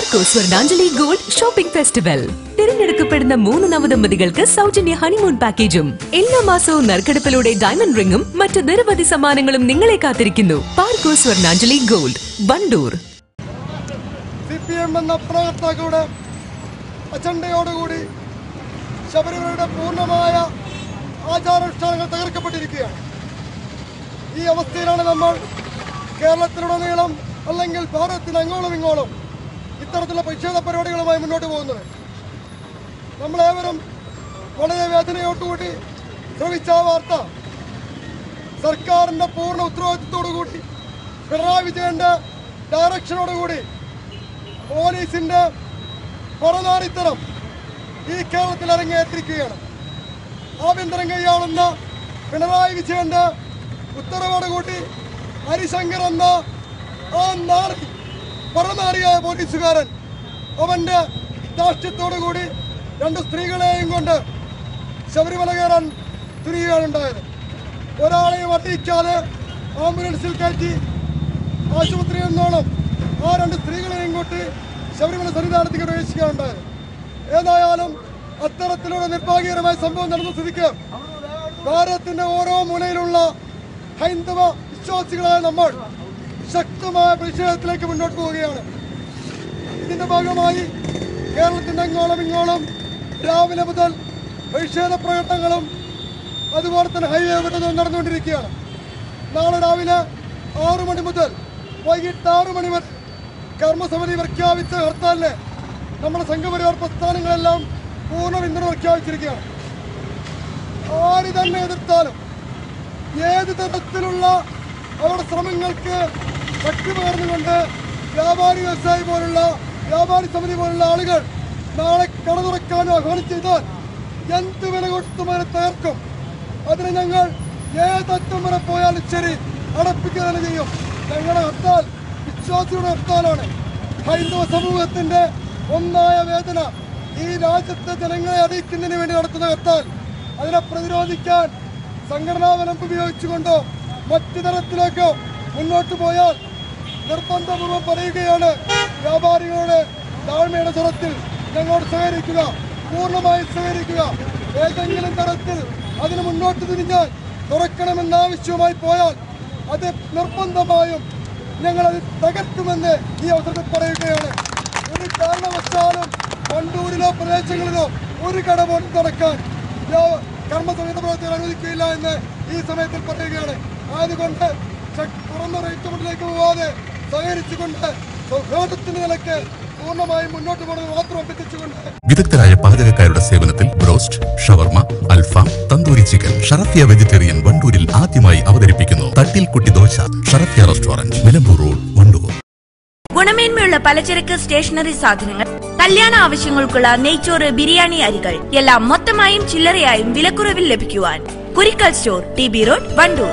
Parco Swarnanjali gold shopping festival. തിരഞ്ഞെടുക്കപ്പെടുന്ന മൂന്ന് നവദമ്പതികൾക്ക് സൗജന്യ ഹണിമൂൺ പാക്കേജും. എല്ലാ മാസവും നറുക്കെടുപ്പിലൂടെ ഡയമണ്ട് റിംഗും മറ്റു നിരവധി സമ്മാനങ്ങളും നിങ്ങളെ കാത്തിരിക്കുന്നു. പാർക്കോ സ്വർണാഞ്ജലി ഗോൾഡ് വണ്ടൂർ. എന്ന ശബരിമലയുടെ പൂർണമായ ആചാരാനുഷ്ഠാനങ്ങൾ തകർക്കപ്പെട്ടിരിക്കുകയാണ്. ഈ അവസ്ഥയിലാണ് നമ്മൾ കേരളത്തിലുടനീളം അല്ലെങ്കിൽ ഭാരതത്തിന് അങ്ങോളം ഇങ്ങോളം ഇത്തരത്തിലുള്ള പ്രതിഷേധ പരിപാടികളുമായി മുന്നോട്ട് പോകുന്നത്. നമ്മളേവരും വളരെ വേദനയോടുകൂടി ശ്രമിച്ച വാർത്ത സർക്കാരിന്റെ പൂർണ ഉത്തരവാദിത്വത്തോടുകൂടി പിണറായി വിജയന്റെ ഡയറക്ഷനോടുകൂടി പോലീസിന്റെ പരനാരിത്തരം ഈ കേരളത്തിൽ അരങ്ങേറ്റിരിക്കുകയാണ്. ആഭ്യന്തരം കൈയാളുന്ന പിണറായി വിജയന്റെ ഉത്തരവോട് കൂട്ടി ഹരിശങ്കർ എന്ന ആ നാറി പരനാരിയായ പോലീസുകാരൻ. അവന്റെ ദാഷ്ട്യത്തോടു കൂടി രണ്ട് സ്ത്രീകളെയും കൊണ്ട് ശബരിമല കയറാൻ തുനിയുകയാണ് ഉണ്ടായത്. ഒരാളെയും അറിയിക്കാതെ ആംബുലൻസിൽ കയറ്റി ആശുപത്രിയിൽ നിന്നോളം ആ രണ്ട് സ്ത്രീകളെയും കൂട്ടി ശബരിമല സന്നിധാനത്തേക്ക് പ്രവേശിക്കാനുണ്ടായത് ഏതായാലും അത്തരത്തിലൂടെ നിർഭാഗ്യകരമായ സംഭവം നടന്ന സ്ഥിതിക്ക് ഭാരതത്തിന്റെ ഓരോ മൂലയിലുള്ള ഹൈന്ദവ വിശ്വാസികളായ നമ്മൾ ശക്തമായ പ്രതിഷേധത്തിലേക്ക് മുന്നോട്ട് പോവുകയാണ്. ഇതിന്റെ ഭാഗമായി കേരളത്തിന്റെ അങ്ങോളം ഇങ്ങോളം രാവിലെ മുതൽ പ്രതിഷേധ പ്രകടനങ്ങളും അതുപോലെ തന്നെ ഹൈവേ വിട്ടതും നടന്നുകൊണ്ടിരിക്കുകയാണ്. നാളെ രാവിലെ ആറു മണി മുതൽ വൈകിട്ട് ആറു മണി വരെ കർമ്മസമിതി പ്രഖ്യാപിച്ച ഹർത്താലിന് നമ്മുടെ സംഘപരിവാർ പ്രസ്ഥാനങ്ങളെല്ലാം പൂർണ പിന്തുണ പ്രഖ്യാപിച്ചിരിക്കുകയാണ്. ആര് തന്നെ എതിർത്താലും ഏത് തരത്തിലുള്ള അവരുടെ ശ്രമങ്ങൾക്ക് ശക്തി പകർന്നുകൊണ്ട് വ്യാപാരി വ്യവസായി പോലുള്ള വ്യാപാരി സമിതി പോലുള്ള ആളുകൾ നാളെ കട തുറക്കാൻ ആഹ്വാനം ചെയ്താൽ എന്ത് വില കൊടുത്തുമാരെ തകർക്കും? അതിന് ഞങ്ങൾ ഏതറ്റം വരെ പോയാലും ശരി അടപ്പിക്കുക തന്നെ ചെയ്യും. ഞങ്ങളുടെ ഹർത്താൽ വിശ്വാസിയുടെ ഹർത്താലാണ്. ഹൈന്ദവ സമൂഹത്തിന്റെ ഒന്നായ വേദന ഈ രാജ്യത്തെ ജനങ്ങളെ അറിയിക്കുന്നതിന് വേണ്ടി നടത്തുന്ന ഹർത്താൽ. അതിനെ പ്രതിരോധിക്കാൻ സംഘടനാ ബലം ഉപയോഗിച്ചുകൊണ്ടോ മറ്റു തരത്തിലേക്കോ മുന്നോട്ട് പോയാൽ നിർബന്ധപൂർവം പറയുകയാണ്. വ്യാപാരികളോട് താഴ്മയുടെ സ്വരത്തിൽ ഞങ്ങളോട് സഹകരിക്കുക പൂർണമായി സഹകരിക്കുക. ഏതെങ്കിലും തരത്തിൽ അതിന് മുന്നോട്ട് തിരിഞ്ഞാൽ തുറക്കണമെന്ന ആവശ്യവുമായി പോയാൽ അത് നിർബന്ധമായും ഞങ്ങളത് തകർക്കുമെന്ന് ഈ അവസരത്തിൽ പറയുകയാണ്. ഒരു കാരണവശാലും വണ്ടൂരിലോ പ്രദേശങ്ങളിലോ ഒരു കട പോലും തുറക്കാൻ വ്യാ- കർമ്മസംഹിത പ്രവർത്തകർ അനുവദിക്കില്ല എന്ന് ഈ സമയത്തിൽ പറയുകയാണ്. അതുകൊണ്ട് തുറന്ന റേറ്റ് മുന്നിലേക്ക് പോവാതെ സഹകരിച്ചുകൊണ്ട് സൗഹാർദ്ദത്തിന്റെ നിലയ്ക്ക് പൂർണമായും മുന്നോട്ട് പോകുന്നത് മാത്രം അഭ്യർത്ഥിച്ചുകൊണ്ട് വിദഗ്ധരായ പാചകക്കാരുടെ സേവനത്തിൽ ബ്രോസ്റ്റ് ഷവർമ അൽഫാം തന്തൂരി ചിക്കൻ ഷറഫിയ വെജിറ്റേറിയൻ വണ്ടൂരിൽ ആദ്യമായി അവതരിപ്പിക്കുന്നു തട്ടിൽ കുട്ടി ദോശ ഷറഫിയ റെസ്റ്റോറന്റ് നിലമ്പൂർ റോഡ് വണ്ടൂർ. ഗുണമേന്മയുള്ള പലചരക്ക് സ്റ്റേഷനറി സാധനങ്ങൾ കല്യാണ ആവശ്യങ്ങൾക്കുള്ള നെയ്ച്ചോറ് ബിരിയാണി അരികൾ എല്ലാം മൊത്തമായും ചില്ലറയായും വിലക്കുറവിൽ ലഭിക്കുവാൻ Kurikkal store T B road Wandoor.